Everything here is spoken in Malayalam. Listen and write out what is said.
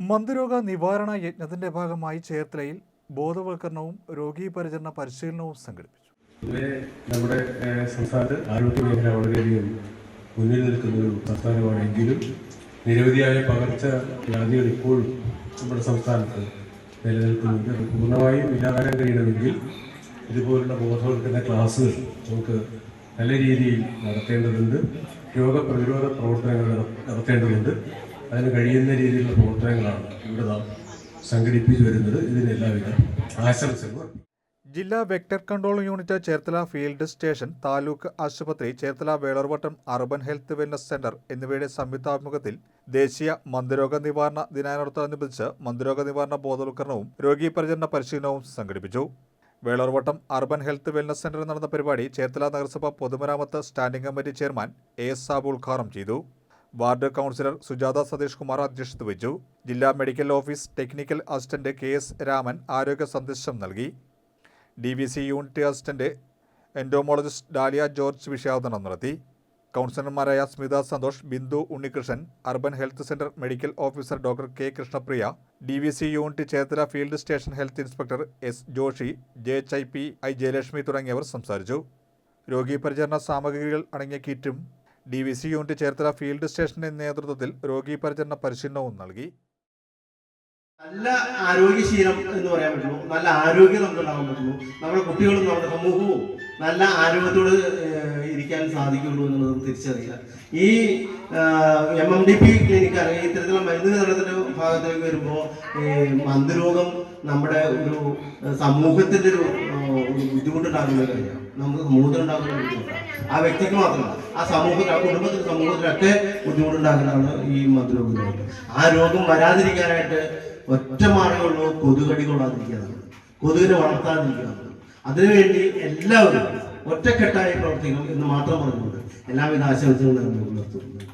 മന്ദരോഗ നിവാരണ യജ്ഞത്തിന്റെ ഭാഗമായി ചേർത്തലയിൽ ബോധവൽക്കരണവും രോഗീ പരിചരണ പരിശീലനവും സംഘടിപ്പിച്ചു. നമ്മുടെ സംസ്ഥാനത്ത് ആരോഗ്യ മേഖല വളരെയധികം മുന്നിൽ നിൽക്കുന്ന ഒരു സംസ്ഥാനമാണെങ്കിലും നിരവധിയായ പകർച്ച വ്യാധികൾ ഇപ്പോഴും നമ്മുടെ സംസ്ഥാനത്ത് നിലനിൽക്കുന്നുണ്ട്. പൂർണമായും ഇല്ലാതാക്കാൻ കഴിയണമെങ്കിൽ ഇതുപോലുള്ള ബോധവൽക്കരണ ക്ലാസ്സുകൾ നമുക്ക് നല്ല രീതിയിൽ നടത്തേണ്ടതുണ്ട്. രോഗപ്രതിരോധ പ്രവർത്തനങ്ങൾ നട- നടത്തേണ്ടതുണ്ട്. അതിന് കഴിയുന്ന രീതിയിലുള്ള പ്രവർത്തനങ്ങളാണ് ഇവിടെ നാം സംഘടിപ്പിച്ചു വരുന്നത്. ഇതിനെല്ലാവിധ ആശംസകൾ ജില്ലാ vector control unit Cherthala field station taluk ആശുപത്രി Cherthala Velarvattam urban health wellness centre എന്നിവയുടെ സംയുക്താഭിമുഖത്തിൽ ദേശീയ മന്ദരോഗ നിവാരണ ദിനാനോടനുബന്ധിച്ച് മന്ദരോഗ നിവാരണ ബോധവൽക്കരണവും രോഗീ പരിചരണ പരിശീലനവും സംഘടിപ്പിച്ചു. വേളർവട്ടം അർബൻ ഹെൽത്ത് വെൽനസ് സെന്ററിൽ നടന്ന പരിപാടി ചേർത്തല നഗരസഭ പൊതുമരാമത്ത് standing committee chairman A S Sabu ഉദ്ഘാടനം ചെയ്തു. വാർഡ് കൗൺസിലർ സുജാത സതീഷ് കുമാർ അധ്യക്ഷത വഹിച്ചു. ജില്ലാ medical office technical assistant K S Raman ആരോഗ്യ സന്ദേശം നൽകി. D V C unit assistant entomologist Dalia George വിഷയാവതരണം നടത്തി. കൗൺസിലർമാരായ Smitha Santhosh Bindu Unnikrishnan urban health centre medical officer doctor K. Krishnapriya D V C unit Cherthala field station health inspector S. Joshi J. H. I. P. I. Jayalakshmi തുടങ്ങിയവർ സംസാരിച്ചു. രോഗീപരിചരണ സാമഗ്രികൾ അടങ്ങിയ കിറ്റും D V C unit Cherthala field സ്റ്റേഷന്റെ നേതൃത്വത്തിൽ രോഗി പരിചരണ പരിശീലനവും നൽകി. നല്ല ആരോഗ്യശീലം എന്ന് പറയാൻ പറ്റുള്ളൂ നല്ല ആരോഗ്യം നമുക്ക് ഉണ്ടാകാൻ പറ്റുള്ളൂ നമ്മുടെ കുട്ടികളും നമ്മുടെ സമൂഹവും നല്ല ആരോഗ്യത്തോട് ഇരിക്കാൻ സാധിക്കുള്ളൂ എന്നുള്ളത് നമുക്ക് തിരിച്ചറിയില്ല. ഈ M M D P clinic അല്ലെങ്കിൽ ഇത്തരത്തിലുള്ള മരുന്ന് വിതരണത്തിന്റെ ഭാഗത്തേക്ക് വരുമ്പോൾ മന്ദരോഗം നമ്മുടെ ഒരു സമൂഹത്തിന്റെ ഒരു ബുദ്ധിമുട്ടുണ്ടാക്കുന്ന നമുക്ക് സമൂഹത്തിൽ ഉണ്ടാക്കുന്ന ബുദ്ധിമുട്ടാണ് ആ വ്യക്തിക്ക് മാത്രമല്ല ആ സമൂഹത്തിൽ ആ കുടുംബത്തിൽ സമൂഹത്തിലൊക്കെ ബുദ്ധിമുട്ടുണ്ടാക്കുന്നതാണ് ഈ മന്ദരോഗ ആ രോഗം വരാതിരിക്കാനായിട്ട് ഒറ്റ മാർഗമുള്ളൂ കൊതുകടി കൊള്ളാതിരിക്കുകയാണ് കൊതുകിനെ വളർത്താതിരിക്കുകയാണ് അതിനുവേണ്ടി എല്ലാവരും ഒറ്റക്കെട്ടായി പ്രവർത്തിക്കണം എന്ന് മാത്രം പറഞ്ഞുകൊണ്ട് എല്ലാവിധ ആശംസകളും നിർത്തുന്നു.